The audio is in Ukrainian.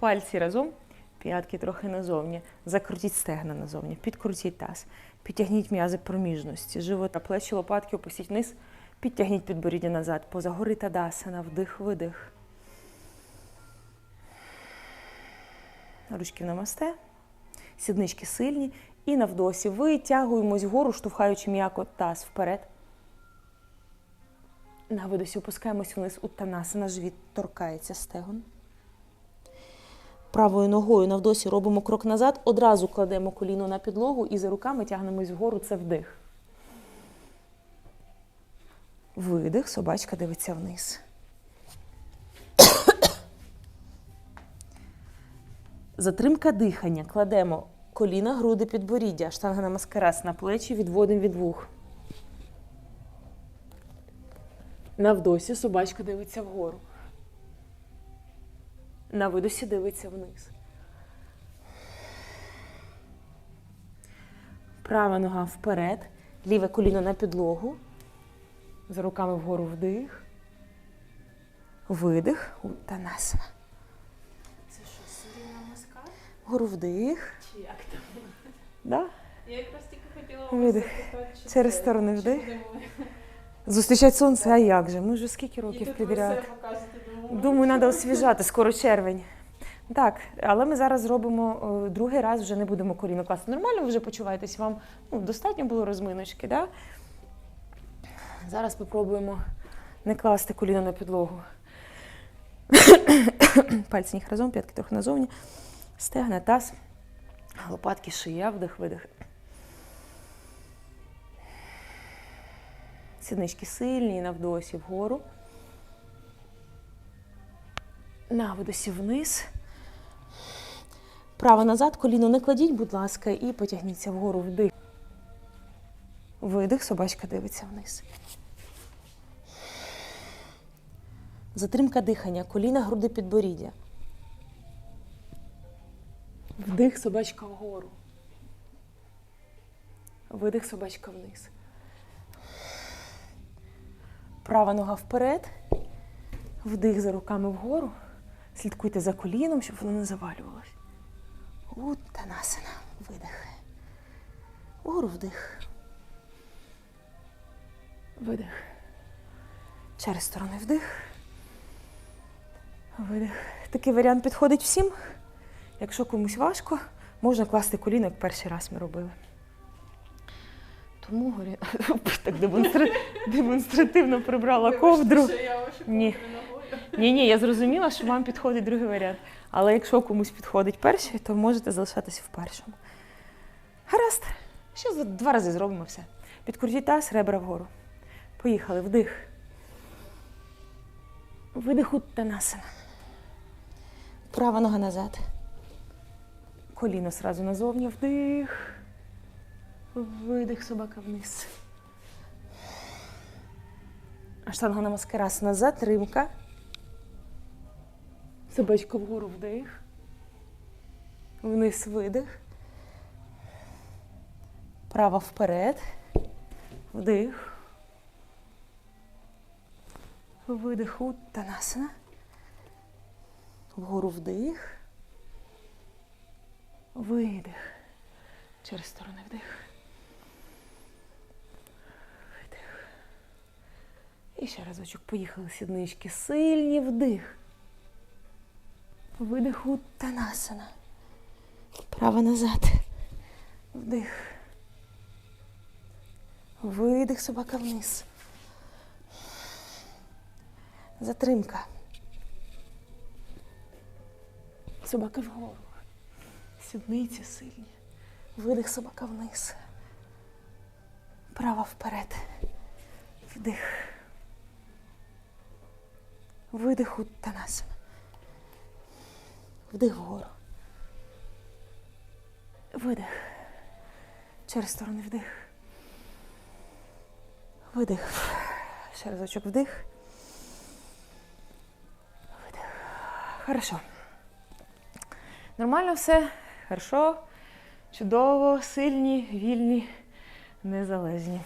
Пальці разом, п'ятки трохи назовні. Закрутіть стегна назовні, підкрутіть таз. Підтягніть м'язи проміжності, живота, плечі, лопатки, опустіть вниз, підтягніть підборіддя назад, поза гори тадасана, вдих, видих. Ручки намасте, сіднички сильні. І на вдосі витягуємось вгору, штовхаючи м'яко таз вперед. На видосі опускаємось вниз уттанасана, живіт торкається стегон. Правою ногою на вдосі робимо крок назад, одразу кладемо коліно на підлогу і за руками тягнемось вгору. Це вдих. Видих, собачка дивиться вниз. Затримка дихання. Кладемо коліна, груди, підборіддя, штанга на маскарас на плечі, відводимо від вух. На вдосі собачка дивиться вгору. На видосі дивиться вниз. Права нога вперед, ліве коліно на підлогу. За руками вгору вдих. Видих. Уттанасана. Це що, сурі намаскар? Вгору вдих. Чи як там? Да? Я якраз тільки хотіла Видих. запитати, Через це- сторони вдих. Зустрічать сонце, а як же? Ми вже скільки років підряд. Думаю, треба освіжати, скоро червень. Так, але ми зараз зробимо е, другий раз, вже не будемо коліно класти. Нормально ви вже почуваєтесь, вам ну, достатньо було розминочки, да? Зараз спробуємо не класти коліно на підлогу. Пальці ніг разом, п'ятки трохи назовні. Стегна, таз, лопатки, шия, вдих, видих. Сіднички сильні, на вдосі вгору. На видосі вниз. Право назад, коліно не кладіть, будь ласка, і потягніться вгору вдих. Видих, собачка дивиться вниз. Затримка дихання, коліна, груди, підборіддя. Вдих, собачка вгору. Видих, собачка вниз. Права нога вперед. Вдих за руками вгору. Слідкуйте за коліном, щоб воно не завалювалось. Уттанасана. Видих. Вгору вдих. Видих. Через сторони вдих. Видих. Такий варіант підходить всім. Якщо комусь важко, можна класти коліно, як перший раз ми робили. Тому горі... так демонстративно прибрала ковдру. Ні. Ні, ні, я зрозуміла, що вам підходить другий варіант. Але якщо комусь підходить перший, то можете залишатися в першому. Гаразд. Ще два рази зробимо все. Підкрутіть таз, ребра вгору. Поїхали. Вдих. Видих уттанасана. Права нога назад. Коліно сразу назовні. Вдих. Видих, собака вниз. Аштанга намаскарасана. Затримка. Собачка вгору вдих. Вниз видих. Права вперед. Вдих. Видих. Уттанасана. Вгору вдих. Видих. Через сторони вдих. Видих. І ще разочок поїхали сіднички. Сильні вдих. Видих Уттанасана. Право назад. Вдих. Видих, собака вниз. Затримка. Собака вгору. Сідниці сильні. Видих, собака вниз. Права вперед. Вдих. Видих Уттанасана. Вдих вгору. Видих. Через сторони вдих. Видих. Ще разочок вдих. Видих. Хорошо. Нормально все. Хорошо. Чудово, сильні, вільні, незалежні.